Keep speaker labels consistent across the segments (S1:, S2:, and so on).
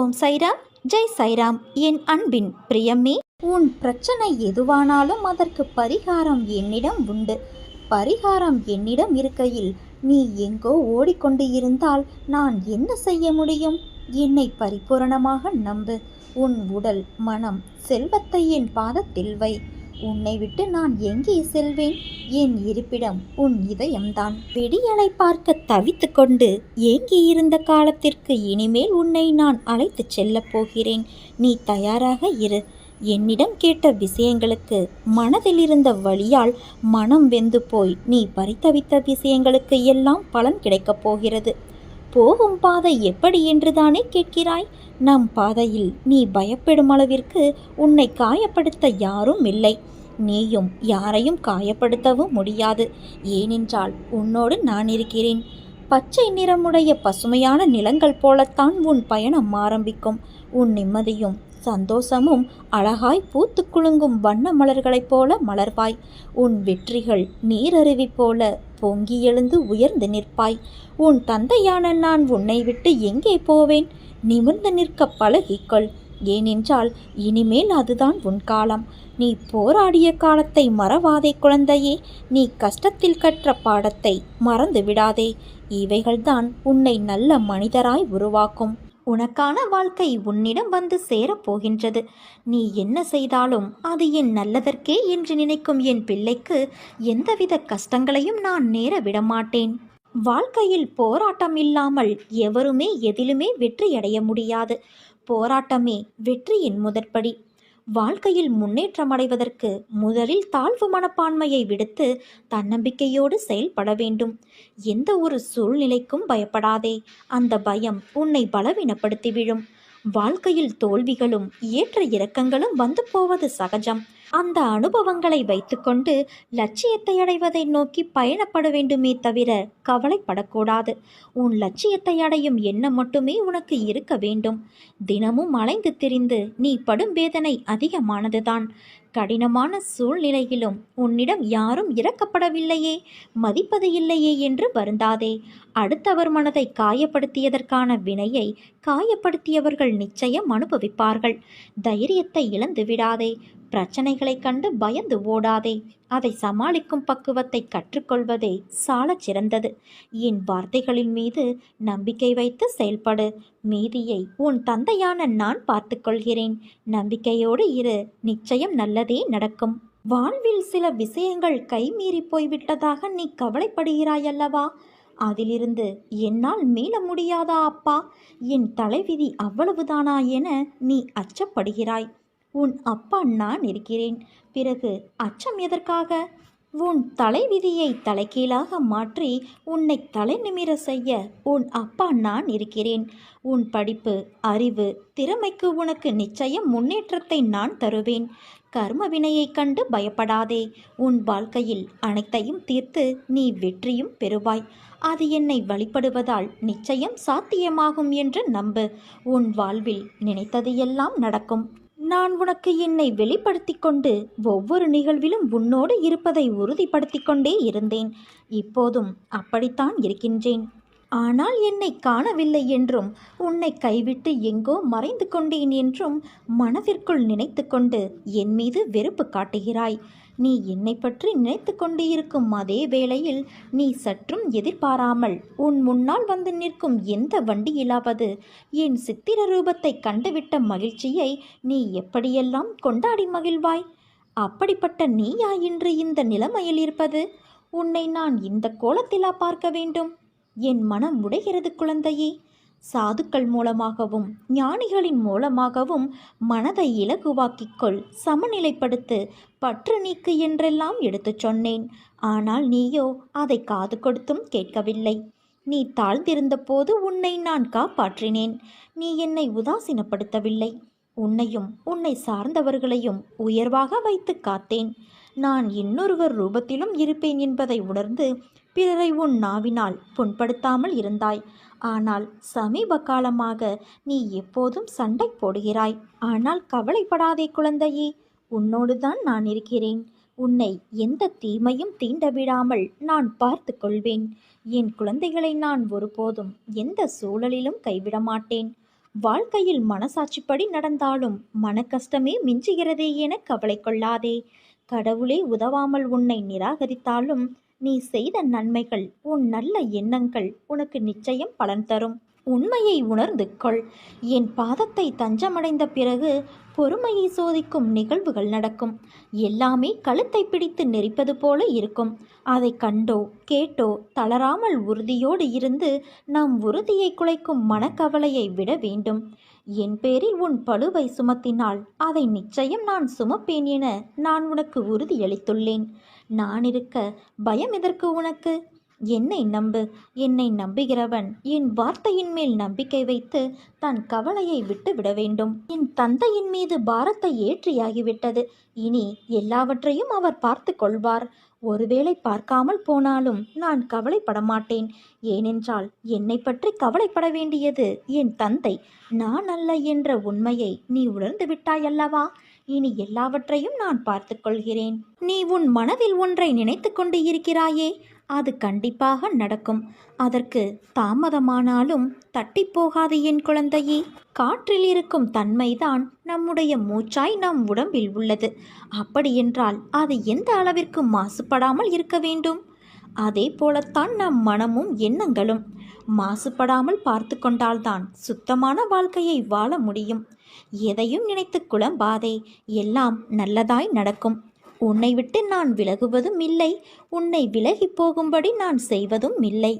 S1: ஓம் சைராம் ஜெய் சைராம். என் அன்பின் பிரியமே உன் பிரச்சனை எதுவானாலும் அதற்கு பரிகாரம் என்னிடம் உண்டு. பரிகாரம் என்னிடம் இருக்கையில் நீ எங்கோ ஓடிக்கொண்டு இருந்தால் நான் என்ன செய்ய முடியும்? என்னை பரிபூரணமாக நம்பு. உன் உடல் மனம் செல்வத்தை என் பாதத்தில் வை. உன்னை விட்டு நான் எங்கே செல்வேன்? என் இருப்பிடம் உன் இதயம்தான். வெடியலை பார்க்க தவித்து கொண்டு ஏங்கி இருந்த காலத்திற்கு இனிமேல் உன்னை நான் அழைத்துச் செல்லப் போகிறேன். நீ தயாராக இரு. என்னிடம் கேட்ட விஷயங்களுக்கு மனதில் இருந்த வழியால் மனம் வெந்து போய் நீ பரித்தவித்த விஷயங்களுக்கு எல்லாம் பலன் கிடைக்கப் போகிறது. போகும் பாதை எப்படி என்றுதானே கேட்கிறாய்? நம் பாதையில் நீ பயப்படும் அளவிற்கு உன்னை காயப்படுத்த யாரும் இல்லை. நீயும் யாரையும் காயப்படுத்தவும் முடியாது. ஏனென்றால் உன்னோடு நான் இருக்கிறேன். பச்சை நிறமுடைய பசுமையான நிலங்கள் போலத்தான் உன் பயணம் ஆரம்பிக்கும். உன் நிம்மதியும் சந்தோஷமும் அழகாய் பூத்து குலுங்கும் வண்ண மலர்களைப் போல மலர்வாய். உன் வெற்றிகள் நீரருவி போல பொங்கி எழுந்து உயர்ந்து நிற்பாய். உன் தந்தையான நான் உன்னை விட்டு எங்கே போவேன்? நிமிர்ந்து நிற்க பழகிக்கொள். ஏனென்றால் இனிமேல் அதுதான் உன் காலம். நீ போராடிய காலத்தை மறவாதே குழந்தையே. நீ கஷ்டத்தில் கற்ற பாடத்தை மறந்து விடாதே. இவைகள்தான் உன்னை நல்ல மனிதராய் உருவாக்கும். உனக்கான வாழ்க்கை உன்னிடம் வந்து சேரப்போகின்றது நீ என்ன செய்தாலும் அது என் நல்லதற்கே என்று நினைக்கும் என் பிள்ளைக்கு எந்தவித கஷ்டங்களையும் நான் நேர விடமாட்டேன். வாழ்க்கையில் போராட்டம் இல்லாமல் எவருமே எதிலுமே வெற்றியடைய முடியாது. போராட்டமே வெற்றியின் முதற்படி. வாழ்க்கையில் முன்னேற்றம் அடைவதற்கு முதலில் தாழ்வு மனப்பான்மையை விடுத்து தன்னம்பிக்கையோடு செயல்பட வேண்டும். எந்த ஒரு சூழ்நிலைக்கும் பயப்படாதே. அந்த பயம் உன்னை பலவீனப்படுத்தி விழும். வாழ்க்கையில் தோல்விகளும் ஏற்ற இறக்கங்களும் வந்து போவது சகஜம். அந்த அனுபவங்களை வைத்துக்கொண்டு லட்சியத்தை அடைவதை நோக்கி பயணப்பட வேண்டுமே தவிர கவலைப்படக்கூடாது. உன் லட்சியத்தை அடையும் எண்ணம் மட்டுமே உனக்கு இருக்க வேண்டும். தினமும் அலைந்து திரிந்து நீ படும் வேதனை அதிகமானதுதான். கடினமான சூழ்நிலையிலும் உன்னிடம் யாரும் இறக்கப்படவில்லையே மதிப்பது இல்லையே என்று வருந்தாதே. அடுத்தவர் மனதை காயப்படுத்தியதற்கான வினையை காயப்படுத்தியவர்கள் நிச்சயம் அனுபவிப்பார்கள். தைரியத்தை இழந்து விடாதே பிரச்சனைகளைக் கண்டு பயந்து ஓடாதே. அதை சமாளிக்கும் பக்குவத்தை கற்றுக்கொள்வதே சாலச் சிறந்தது. என் வார்த்தைகளின் மீது நம்பிக்கை வைத்து செயல்படு. மீதியை உன் தந்தையான நான் பார்த்துக்கொள்கிறேன் நம்பிக்கையோடு இரு. நிச்சயம் நல்லதே நடக்கும். வாழ்வில் சில விஷயங்கள் கைமீறி போய்விட்டதாக நீ கவலைப்படுகிறாயல்லவா? அதிலிருந்து என்னால் மீள முடியாதா அப்பா? என் தலைவிதி அவ்வளவுதானா என நீ அச்சப்படுகிறாய். உன் அப்பா நான் இருக்கிறேன். பிறகு அச்சம் எதற்காக? உன் தலைவிதியை தலைகீழாக மாற்றி உன்னை தலை நிமிர செய்ய உன் அப்பா நான் இருக்கிறேன். உன் படிப்பு அறிவு திறமைக்கு உனக்கு நிச்சயம் முன்னேற்றத்தை நான் தருவேன். கர்ம வினையைக் கண்டு பயப்படாதே. உன் வாழ்க்கையில் அனைத்தையும் தீர்த்து நீ வெற்றியும் பெறுவாய். அது என்னை வழிபடுவதால் நிச்சயம் சாத்தியமாகும் என்று நம்பு. உன் வாழ்வில் நினைத்தது எல்லாம் நடக்கும். நான் உனக்கு என்னை வெளிப்படுத்தி கொண்டு ஒவ்வொரு நிகழ்விலும் உன்னோடு இருப்பதை உறுதிப்படுத்தி கொண்டே இருந்தேன். இப்போதும் அப்படித்தான் இருக்கின்றேன். ஆனால் என்னை காணவில்லை என்றும் உன்னை கைவிட்டு எங்கோ மறைந்து கொண்டேன் என்றும் மனதிற்குள் நினைத்து கொண்டு என் மீது வெறுப்பு காட்டுகிறாய். நீ என்னை பற்றி நினைத்து கொண்டிருக்கும் அதே வேளையில் நீ சற்றும் எதிர்பாராமல் உன் முன்னால் வந்து நிற்கும் எந்த வண்டியிலாவது என் சித்திர ரூபத்தை கண்டுவிட்ட மகிழ்ச்சியை நீ எப்படியெல்லாம் கொண்டாடி மகிழ்வாய்? அப்படிப்பட்ட நீயா இன்று இந்த நிலைமையில் இருப்பது? உன்னை நான் இந்த கோலத்திலா பார்க்க வேண்டும்? என் மனம் உடைகிறது குழந்தையே. சாதுக்கள் மூலமாகவும் ஞானிகளின் மூலமாகவும் மனதை இலகுவாக்கிக்கொள் சமநிலைப்படுத்து பற்று நீக்கு என்றெல்லாம் எடுத்துச் சொன்னேன். ஆனால் நீயோ அதை காது கொடுத்தும் கேட்கவில்லை. நீ தாழ்ந்திருந்த போது உன்னை நான் காப்பாற்றினேன். நீ என்னை உதாசீனப்படுத்தவில்லை. உன்னையும் உன்னை சார்ந்தவர்களையும் உயர்வாக வைத்து காத்தேன். நான் இன்னொருவர் ரூபத்திலும் இருப்பேன் என்பதை உணர்ந்து பிறரை உன் நாவினால் புண்படுத்தாமல் இருந்தாய். ஆனால் சமீப காலமாக நீ எப்போதும் சண்டை போடுகிறாய். ஆனால் கவலைப்படாதே குழந்தையே உன்னோடுதான் நான் இருக்கிறேன். உன்னை எந்த தீமையும் தீண்ட விடாமல் நான் பார்த்து கொள்வேன். என் குழந்தைகளை நான் ஒருபோதும் எந்த சூழலிலும் கைவிட மாட்டேன். வாழ்க்கையில் மனசாட்சிப்படி நடந்தாலும் மனக்கஷ்டமே மிஞ்சுகிறதே என கவலை கொள்ளாதே. கடவுளே உதவாமல் உன்னை நிராகரித்தாலும் நீ செய்த நன்மைகள் உன் நல்ல எண்ணங்கள் உனக்கு நிச்சயம் பலன் தரும். உண்மையை உணர்ந்து கொள். என் பாதத்தை தஞ்சமடைந்த பிறகு பொறுமையை சோதிக்கும் நிகழ்வுகள் நடக்கும். எல்லாமே கழுத்தை பிடித்து நெரிப்பது போல இருக்கும். அதை கண்டோ கேட்டோ தளராமல் உறுதியோடு இருந்து நம் உறுதியை குலைக்கும் மனக்கவலையை விட வேண்டும். என் பேரில் உன் பழுவை சுமத்தினால் அதை நிச்சயம் நான் சுமப்பேன் என நான் உனக்கு உறுதியளித்துள்ளேன். நான் இருக்க பயம் எதற்கு உனக்கு? என்னை நம்பு. என்னை நம்புகிறவன் என் வார்த்தையின் மேல் நம்பிக்கை வைத்து தன் கவலையை விட்டு விட வேண்டும். என் தந்தையின் மீது பாரத்தை ஏற்றியாகிவிட்டது. இனி எல்லாவற்றையும் அவர் பார்த்து கொள்வார். ஒருவேளை பார்க்காமல் போனாலும் நான் கவலைப்பட மாட்டேன். ஏனென்றால் என்னை பற்றி கவலைப்பட வேண்டியது என் தந்தை. நான் அல்ல என்ற உண்மையை நீ உணர்ந்து விட்டாயல்லவா இனி எல்லாவற்றையும் நான் பார்த்துக்கொள்கிறேன். நீ உன் மனதில் ஒன்றை நினைத்து கொண்டு இருக்கிறாயே அது கண்டிப்பாக நடக்கும். அதற்கு தாமதமானாலும் தட்டி போகாது என் குழந்தையே. காற்றில் இருக்கும் தன்மைதான் நம்முடைய மூச்சாய் நம் உடம்பில் உள்ளது. அப்படியென்றால் அது எந்த அளவிற்கு மாசுபடாமல் இருக்க வேண்டும்? அதே போலத்தான் நம் மனமும் எண்ணங்களும். மாசுபடாமல் பார்த்து கொண்டால்தான் சுத்தமான வாழ்க்கையை வாழ முடியும். எதையும் நினைத்து குழம்பாதே எல்லாம் நல்லதாய் நடக்கும். உன்னை விட்டு நான் விலகுவதும் இல்லை உன்னை விலகி போகும்படி நான் செய்வதும் இல்லை.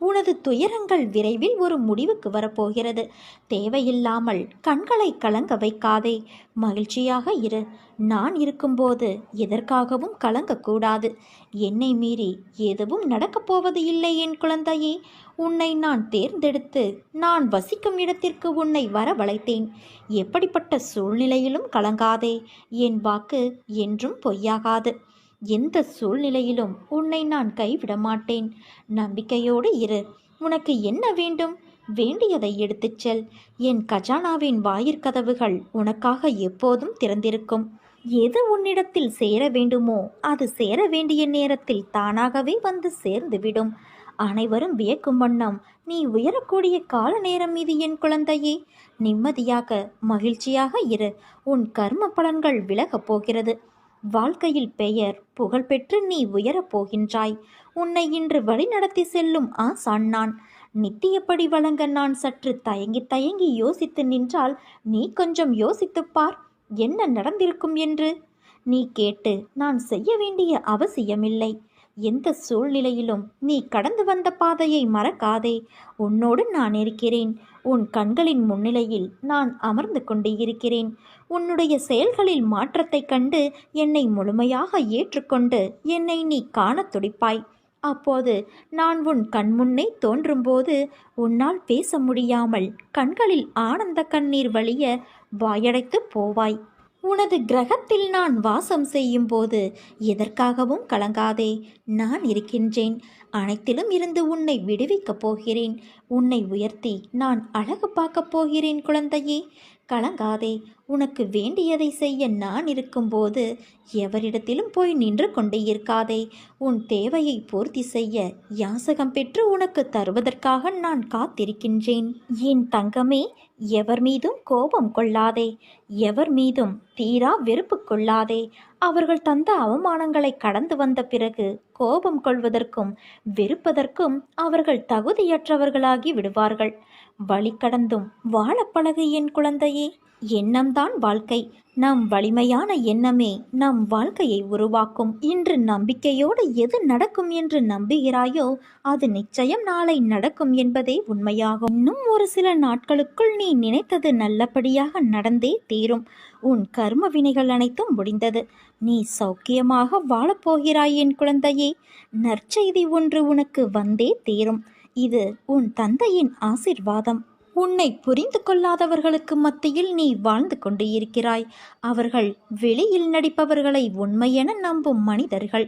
S1: உனது துயரங்கள் விரைவில் ஒரு முடிவுக்கு வரப்போகிறது. தேவையில்லாமல் கண்களை கலங்க வைக்காதே. மகிழ்ச்சியாக இரு. நான் இருக்கும்போது எதற்காகவும் கலங்கக்கூடாது. என்னை மீறி எதுவும் நடக்கப் போவது இல்லை என் குழந்தையே. உன்னை நான் தேர்ந்தெடுத்து நான் வசிக்கும் இடத்திற்கு உன்னை வரவழைத்தேன். எப்படிப்பட்ட சூழ்நிலையிலும் கலங்காதே. என் வாக்கு என்றும் பொய்யாகாது. எந்த சூழ்நிலையிலும் உன்னை நான் கைவிட மாட்டேன் நம்பிக்கையோடு இரு. உனக்கு என்ன வேண்டும்? வேண்டியதை எடுத்துச் செல். என் கஜானாவின் வாயிற்கதவுகள் உனக்காக எப்போதும் திறந்திருக்கும். எது உன்னிடத்தில் சேர வேண்டுமோ அது சேர வேண்டிய நேரத்தில் தானாகவே வந்து சேர்ந்துவிடும். அனைவரும் வியக்கும் வண்ணம் நீ உயரக்கூடிய கால நேரம் இது என் குழந்தையே. நிம்மதியாக மகிழ்ச்சியாக இரு. உன் கர்ம பலன்கள் விலகப் போகிறது. வாழ்க்கையில் பெயர் புகழ்பெற்று நீ உயரப் போகின்றாய். உன்னை இன்று வழிநடத்தி செல்லும் ஆசான் நான். நித்தியப்படி வழங்க நான் சற்று தயங்கி தயங்கி யோசித்து நின்றால் நீ கொஞ்சம் யோசித்துப் பார் என்ன நடந்திருக்கும் என்று? நீ கேட்டு நான் செய்ய வேண்டிய அவசியமில்லை. எந்த சூழ்நிலையிலும் நீ கடந்து வந்த பாதையை மறக்காதே. உன்னோடு நான் இருக்கிறேன். உன் கண்களின் முன்னிலையில் நான் அமர்ந்து கொண்டு இருக்கிறேன். உன்னுடைய செயல்களில் மாற்றத்தைக் கண்டு என்னை முழுமையாக ஏற்றுக்கொண்டு என்னை நீ காணத் துடிப்பாய். அப்போது நான் உன் கண்முன்னே தோன்றும்போது உன்னால் பேச முடியாமல் கண்களில் ஆனந்த கண்ணீர் வழிய வாயடைத்து போவாய். உனது கிரகத்தில் நான் வாசம் செய்யும் போது எதற்காகவும் கலங்காதே நான் இருக்கின்றேன். அனைத்திலும் இருந்து உன்னை விடுவிக்கப் போகிறேன். உன்னை உயர்த்தி நான் அழகு பார்க்கப் போகிறேன் குழந்தையே. கலங்காதே. உனக்கு வேண்டியதை செய்ய நான் இருக்கும்போது எவரிடத்திலும் போய் நின்று கொண்டே இருக்காதே. உன் தேவையை பூர்த்தி செய்ய யாசகம் பெற்று உனக்கு தருவதற்காக நான் காத்திருக்கின்றேன். என் தங்கமே எவர் மீதும் கோபம் கொள்ளாதே எவர் மீதும் தீரா வெறுப்பு கொள்ளாதே. அவர்கள் தந்த அவமானங்களை கடந்து வந்த பிறகு கோபம் கொள்வதற்கும் வெறுப்பதற்கும் அவர்கள் தகுதியற்றவர்களாகி விடுவார்கள். வழி கடந்தும் வாழப்பழகு என் குழந்தையே. எண்ணம்தான் வாழ்க்கை. நம் வலிமையான எண்ணமே நம் வாழ்க்கையை உருவாக்கும். இன்று நம்பிக்கையோடு எது நடக்கும் என்று நம்புகிறாயோ அது நிச்சயம் நாளை நடக்கும் என்பதே உண்மையாகும். இன்னும் ஒரு சில நாட்களுக்குள் நீ நினைத்தது நல்லபடியாக நடந்தே தீரும். உன் கர்ம வினைகள் அனைத்தும் முடிந்தது. நீ சௌக்கியமாக வாழப்போகிறாய் என் குழந்தையே. நற்செய்தி ஒன்று உனக்கு வந்தே தீரும். இது உன் தந்தையின் ஆசிர்வாதம். உன்னை புரிந்து கொள்ளாதவர்களுக்கு மத்தியில் நீ வாழ்ந்து கொண்டு இருக்கிறாய். அவர்கள் வெளியில் நடிப்பவர்களை உண்மையென நம்பும் மனிதர்கள்.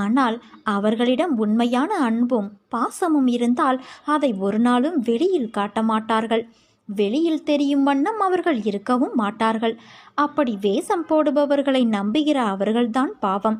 S1: ஆனால் அவர்களிடம் உண்மையான அன்பும் பாசமும் இருந்தால் அதை ஒரு நாளும் வெளியில் காட்ட மாட்டார்கள். வெளியில் தெரியும் வண்ணம் அவர்கள் இருக்கவும் மாட்டார்கள். அப்படி வேஷம் போடுபவர்களை நம்புகிற அவர்கள்தான் பாவம்.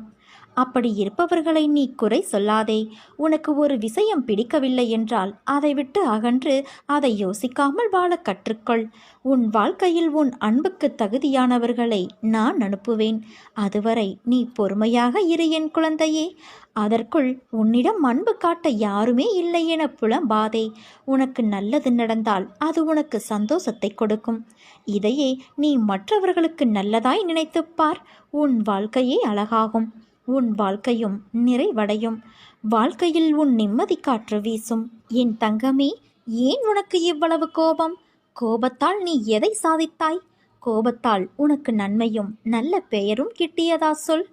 S1: அப்படி இருப்பவர்களை நீ குறை சொல்லாதே. உனக்கு ஒரு விஷயம் பிடிக்கவில்லை என்றால் அதை விட்டு அகன்று அதை யோசிக்காமல் வாழ கற்றுக்கொள். உன் வாழ்க்கையில் உன் அன்புக்கு தகுதியானவர்களை நான் அனுப்புவேன். அதுவரை நீ பொறுமையாக இரு என் குழந்தையே. அதற்குள் உன்னிடம் அன்பு காட்ட யாருமே இல்லை என புலம்பாதே. உனக்கு நல்லது நடந்தால் அது உனக்கு சந்தோஷத்தை கொடுக்கும். இதையே நீ மற்றவர்களுக்கு நல்லதாய் நினைத்துப் பார். உன் வாழ்க்கையே அழகாகும். உன் வாழ்க்கையும் நிறைவடையும். வாழ்க்கையில் உன் நிம்மதி காற்று வீசும். என் தங்கமே ஏன் உனக்கு இவ்வளவு கோபம்? கோபத்தால் நீ எதை சாதித்தாய்? கோபத்தால் உனக்கு நன்மையும் நல்ல பெயரும் கிட்டியதா சொல்.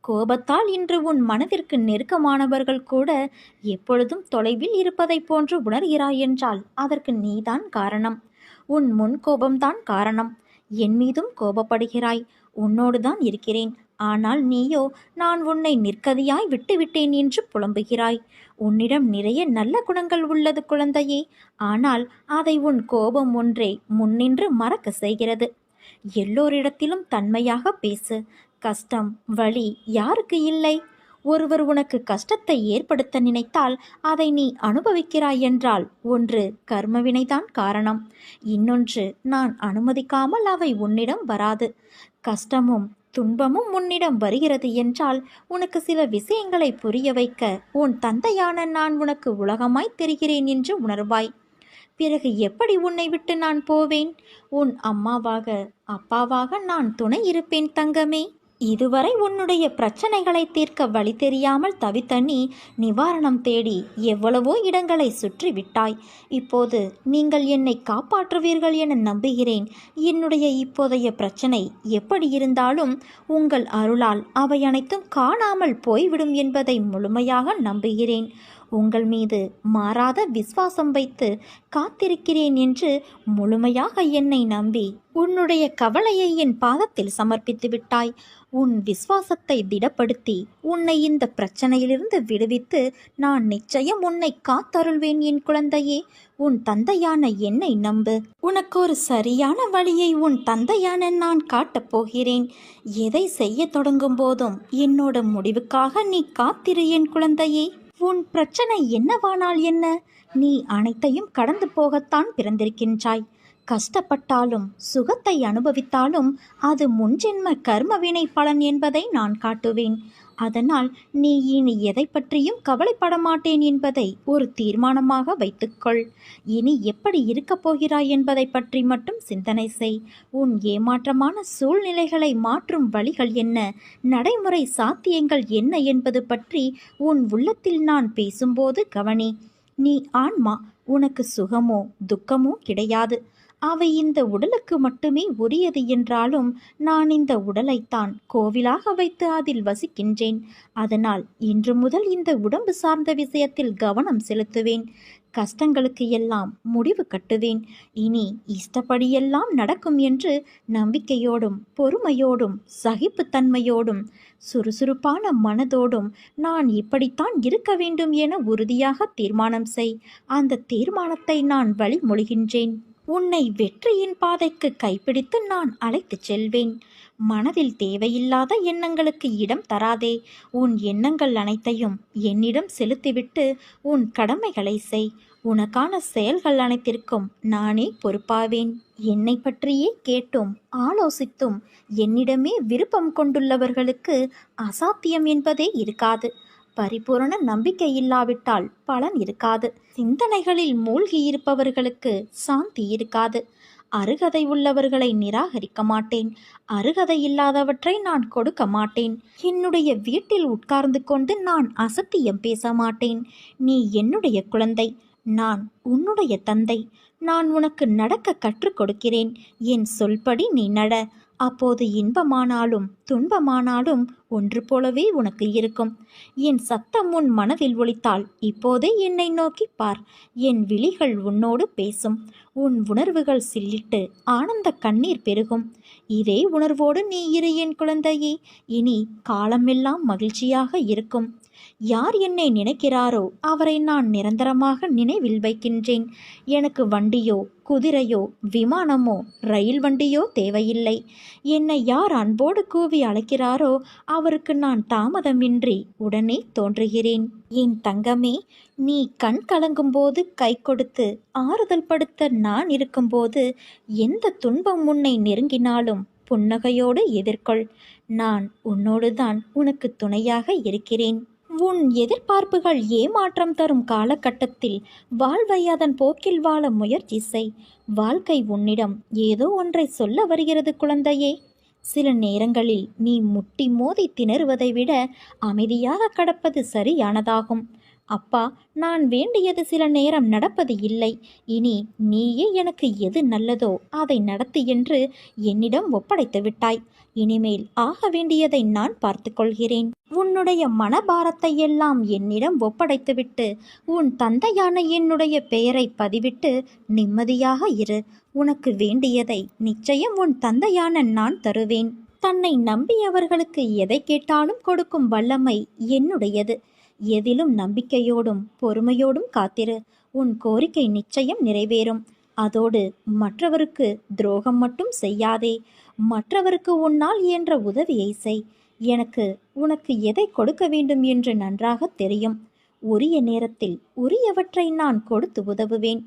S1: கோபத்தால் இன்று உன் மனதிற்கு நெருக்கமானவர்கள் கூட எப்பொழுதும் தொலைவில் இருப்பதைப் போன்று உணர்கிறாய் என்றால் அதற்கு நீதான் காரணம். உன் முன் கோபம்தான் காரணம். என் மீதும் கோபப்படுகிறாய். உன்னோடுதான் இருக்கிறேன். ஆனால் நீயோ நான் உன்னை நிற்கதியாய் விட்டுவிட்டேன் என்று புலம்புகிறாய். உன்னிடம் நிறைய நல்ல குணங்கள் உள்ளது குழந்தையே. ஆனால் அதை உன் கோபம் ஒன்றே முன்னின்று மறக்க செய்கிறது. எல்லோரிடத்திலும் தன்மையாக பேசு. கஷ்டம் வழி யாருக்கு இல்லை? ஒருவர் உனக்கு கஷ்டத்தை ஏற்படுத்த நினைத்தால் அதை நீ அனுபவிக்கிறாய் என்றால் ஒன்று கர்மவினைதான் காரணம். இன்னொன்று நான் அனுமதிக்காமல் அவை உன்னிடம் வராது. கஷ்டமும் துன்பமும் உன்னிடம் வருகிறது என்றால் உனக்கு சில விஷயங்களை புரிய வைக்க உன் தந்தையான நான் உனக்கு உலகமாய் தெரிகிறேன் என்று உணர்வாய். பிறகு எப்படி உன்னை விட்டு நான் போவேன்? உன் அம்மாவாக அப்பாவாக நான் துணை இருப்பேன் தங்கமே. இதுவரை உன்னுடைய பிரச்சனைகளை தீர்க்க வழி தெரியாமல் தவித்த நீ நிவாரணம் தேடி எவ்வளவோ இடங்களை சுற்றி விட்டாய் இப்போது நீங்கள் என்னை காப்பாற்றுவீர்கள் என நம்புகிறேன். என்னுடைய இப்போதைய பிரச்சனை எப்படி இருந்தாலும் உங்கள் அருளால் அவை அனைத்தும் காணாமல் போய்விடும் என்பதை முழுமையாக நம்புகிறேன். உங்கள் மீது மாறாத விசுவாசம் வைத்து காத்திருக்கிறேன் என்று முழுமையாக என்னை நம்பி உன்னுடைய கவலையை என் பாதத்தில் சமர்ப்பித்து விட்டாய். உன் விசுவாசத்தை திடப்படுத்தி உன்னை இந்த பிரச்சனையிலிருந்து விடுவித்து நான் நிச்சயம் உன்னை காத்தருள்வேன் என் குழந்தையே. உன் தந்தையான என்னை நம்பு. உனக்கு ஒரு சரியான வழியை உன் தந்தையான நான் காட்டப் போகிறேன். எதை செய்ய தொடங்கும் போதும் என்னோட முடிவுக்காக நீ காத்திரு என் குழந்தையே. உன் பிரச்சனை என்னவானால் என்ன? நீ அனைத்தையும் கடந்து போகத்தான் பிறந்திருக்கின்றாய். கஷ்டப்பட்டாலும் சுகத்தை அனுபவித்தாலும் அது முன்ஜென்ம கர்மவினை பலன் என்பதை நான் காட்டுவேன். அதனால் நீ இனி எதை பற்றியும் கவலைப்பட மாட்டேன் என்பதை ஒரு தீர்மானமாக வைத்துக்கொள். இனி எப்படி இருக்கப் போகிறாய் என்பதை பற்றி மட்டும் சிந்தனை செய். உன் ஏமாற்றமான சூழ்நிலைகளை மாற்றும் வழிகள் என்ன? நடைமுறை சாத்தியங்கள் என்ன என்பது பற்றி உன் உள்ளத்தில் நான் பேசும்போது கவனி. நீ ஆன்மா உனக்கு சுகமோ துக்கமோ கிடையாது. அவை இந்த உடலுக்கு மட்டுமே உரியது என்றாலும் நான் இந்த உடலைத்தான் கோவிலாக வைத்து அதில் வசிக்கின்றேன். அதனால் இன்று முதல் இந்த உடம்பு சார்ந்த விஷயத்தில் கவனம் செலுத்துவேன். கஷ்டங்களுக்கு எல்லாம் முடிவு கட்டுவேன். இனி இஷ்டப்படியெல்லாம் நடக்கும் என்று நம்பிக்கையோடும் பொறுமையோடும் சகிப்புத்தன்மையோடும் சுறுசுறுப்பான மனதோடும் நான் இப்படித்தான் இருக்க வேண்டும் என உறுதியாக தீர்மானம் செய். அந்த தீர்மானத்தை நான் வழிமொழிகின்றேன். உன்னை வெற்றியின் பாதைக்கு கைப்பிடித்து நான் அழைத்துச் செல்வேன். மனதில் தேவையில்லாத எண்ணங்களுக்கு இடம் தராதே. உன் எண்ணங்கள் அனைத்தையும் என்னிடம் செலுத்திவிட்டு உன் கடமைகளை செய். உனக்கான செயல்கள் அனைத்திற்கும் நானே பொறுப்பாவேன். என்னை பற்றியே கேட்டும் ஆலோசித்தும் என்னிடமே விருப்பம் கொண்டுள்ளவர்களுக்கு அசாத்தியம் என்பதே இருக்காது. பரிபூரண நம்பிக்கை இல்லாவிட்டால் பலன் இருக்காது. சிந்தனைகளில் மூழ்கி இருப்பவர்களுக்கு சாந்தி இருக்காது. அருகதை உள்ளவர்களை நிராகரிக்க மாட்டேன். அருகதை இல்லாதவற்றை நான் கொடுக்க மாட்டேன். என்னுடைய வீட்டில் உட்கார்ந்து கொண்டு நான் அசத்தியம் பேச மாட்டேன். நீ என்னுடைய குழந்தை. நான் உன்னுடைய தந்தை. நான் உனக்கு நடக்க கற்றுக் கொடுக்கிறேன். என் சொல்படி நீ நட. அப்போது இன்பமானாலும் துன்பமானாலும் ஒன்று போலவே உனக்கு இருக்கும். என் சத்தம் உன் மனதில் ஒழித்தால் இப்போதே என்னை நோக்கி பார். என் விழிகள் உன்னோடு பேசும். உன் உணர்வுகள் சில்லிட்டு ஆனந்த கண்ணீர் பெருகும். இதே உணர்வோடு நீ இரு என் குழந்தையே. இனி காலமெல்லாம் மகிழ்ச்சியாக இருக்கும். யார் என்னை நினைக்கிறாரோ அவரை நான் நிரந்தரமாக நினைவில் வைக்கின்றேன். எனக்கு வண்டியோ குதிரையோ விமானமோ ரயில் வண்டியோ தேவையில்லை. என்னை யார் அன்போடு கூவி அழைக்கிறாரோ அவருக்கு நான் தாமதமின்றி உடனே தோன்றுகிறேன். என் தங்கமே நீ கண் கலங்கும்போது கை கொடுத்து ஆறுதல் படுத்த நான் இருக்கும்போது எந்த துன்பம் உன்னை நெருங்கினாலும் புன்னகையோடு எதிர்கொள். நான் உன்னோடுதான் உனக்கு துணையாக இருக்கிறேன். உன் எதிர்பார்ப்புகள் ஏமாற்றம் தரும் காலகட்டத்தில் வாழ்வை அதன் போக்கில் வாழ முயற்சி செய். வாழ்க்கை உன்னிடம் ஏதோ ஒன்றை சொல்ல வருகிறது குழந்தையே. சில நேரங்களில் நீ முட்டி மோதி திணறுவதை விட அமைதியாக கடப்பது சரியானதாகும். அப்பா நான் வேண்டியது சில நேரம் நடப்பது இல்லை. இனி நீயே எனக்கு எது நல்லதோ அதை நடத்து என்று என்னிடம் ஒப்படைத்து விட்டாய். இனிமேல் ஆக வேண்டியதை நான் பார்த்து கொள்கிறேன் உன்னுடைய மனபாரத்தை எல்லாம் என்னிடம் ஒப்படைத்துவிட்டு உன் தந்தையான என்னுடைய பெயரை பதிவிட்டு நிம்மதியாக இரு. உனக்கு வேண்டியதை நிச்சயம் உன் தந்தையான நான் தருவேன். தன்னை நம்பியவர்களுக்கு எதை கேட்டாலும் கொடுக்கும் வல்லமை என்னுடையது. எதிலும் நம்பிக்கையோடும் பொறுமையோடும் காத்திரு. உன் கோரிக்கை நிச்சயம் நிறைவேறும். அதோடு மற்றவருக்கு துரோகம் மட்டும் செய்யாதே. மற்றவருக்கு உன்னால் இயன்ற உதவியை செய். எனக்கு உனக்கு எதை கொடுக்க வேண்டும் என்று நன்றாக தெரியும். உரிய நேரத்தில் உரியவற்றை நான் கொடுத்து உதவுவேன்.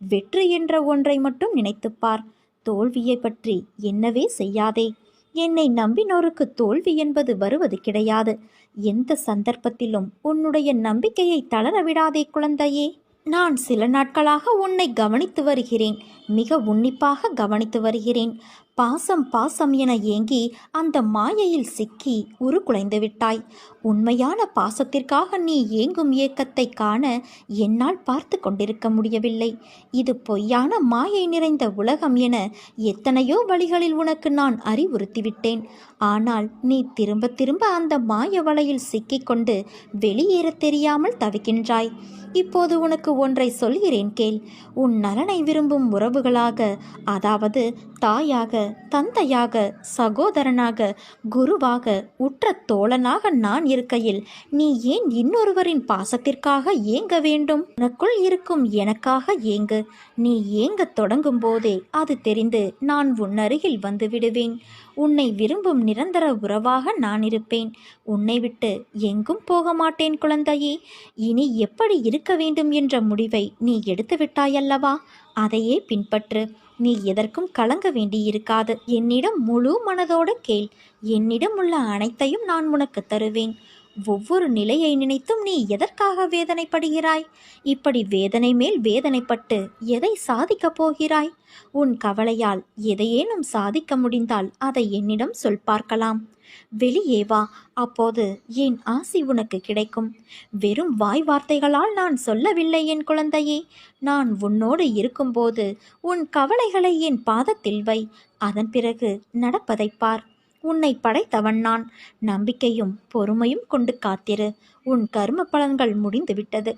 S1: வெற்றி என்ற ஒன்றை மட்டும் நினைத்துப்பார் தோல்வியை பற்றி என்னவே செய்யாதே. என்னை நம்பினோருக்கு தோல்வி என்பது வருவது கிடையாது. எந்த சந்தர்ப்பத்திலும் உன்னுடைய நம்பிக்கையை தளர விடாதே குழந்தையே. நான் சில நாட்களாக உன்னை கவனித்து வருகிறேன். மிக உன்னிப்பாக கவனித்து வருகிறேன். பாசம் பாசம் என ஏங்கி அந்த மாயையில் சிக்கி உருக்குலைந்து விட்டாய். உண்மையான பாசத்திற்காக நீ ஏங்கும் ஏக்கத்தை காண என்னால் பார்த்து கொண்டிருக்க முடியவில்லை. இது பொய்யான மாயை நிறைந்த உலகம் என எத்தனையோ வழிகளில் உனக்கு நான் அறிவுறுத்திவிட்டேன். ஆனால் நீ திரும்ப திரும்ப அந்த மாய வலையில் சிக்கிக்கொண்டு வெளியேறத் தெரியாமல் தவிக்கின்றாய். இப்போது உனக்கு ஒன்றை சொல்கிறேன் கேள். உன் நலனை விரும்பும் உறவுகளாக அதாவது தாயாக தந்தையாக சகோதரனாக குருவாக உற்ற தோழனாக நான் இருக்கையில் நீ ஏன் இன்னொருவரின் பாசத்திற்காக ஏங்க வேண்டும்? உனக்குள் இருக்கும் எனக்காக ஏங்கு. நீ ஏங்கத் தொடங்கும் போதே அது தெரிந்து நான் உன்னருகில் வந்து விடுவேன் உன்னை விரும்பும் நிரந்தர உறவாக நான் இருப்பேன். உன்னை விட்டு எங்கும் போக மாட்டேன் குழந்தையே. இனி எப்படி இருக்க வேண்டும் என்ற முடிவை நீ எடுத்துவிட்டாயல்லவா? அதையே பின்பற்று. நீ எதற்கும் கலங்க வேண்டியிருக்காது. என்னிடம் முழு மனதோடு கேள். என்னிடம் உள்ள அனைத்தையும் நான் உனக்கு தருவேன். ஒவ்வொரு நிலையை நினைத்தும் நீ எதற்காக வேதனைப்படுகிறாய்? இப்படி வேதனை மேல் வேதனைப்பட்டு எதை சாதிக்கப் போகிறாய்? உன் கவலையால் எதையேனும் சாதிக்க முடிந்தால் அதை என்னிடம் சொல் பார்க்கலாம். வெளியே வா அப்போது என் ஆசி உனக்கு கிடைக்கும். வெறும் வாய் வார்த்தைகளால் நான் சொல்லவில்லை என் குழந்தையே. நான் உன்னோடு இருக்கும்போது உன் கவலைகளை என் பாதத்தில் வை. அதன் பிறகு நடப்பதைப் பார். உன்னை படைத்தவன் நான். நம்பிக்கையும் பொறுமையும் கொண்டு காத்திரு. உன் கர்ம பலன்கள் முடிந்துவிட்டது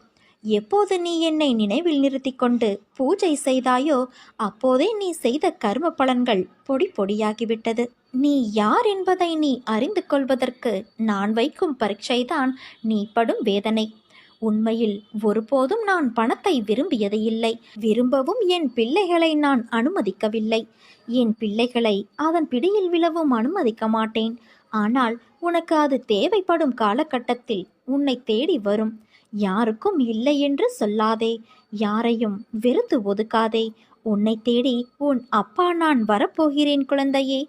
S1: எப்போது நீ என்னை நினைவில் நிறுத்தி கொண்டு பூஜை செய்தாயோ அப்போதே நீ செய்த கர்ம பலன்கள் பொடி பொடியாகிவிட்டது. நீ யார் என்பதை நீ அறிந்து கொள்வதற்கு நான் வைக்கும் பரீட்சைதான் நீ படும் வேதனை. உண்மையில் ஒருபோதும் நான் பணத்தை விரும்பியது இல்லை. விரும்பவும் என் பிள்ளைகளை நான் அனுமதிக்கவில்லை. என் பிள்ளைகளை அதன் பிடியில் விழவும் அனுமதிக்க மாட்டேன். ஆனால் உனக்கு அது தேவைப்படும் காலகட்டத்தில் உன்னை தேடி வரும். யாருக்கும் இல்லை என்று சொல்லாதே. யாரையும் வெறுத்து ஒதுக்காதே. உன்னை தேடி உன் அப்பா நான் வரப்போகிறேன் குழந்தையே.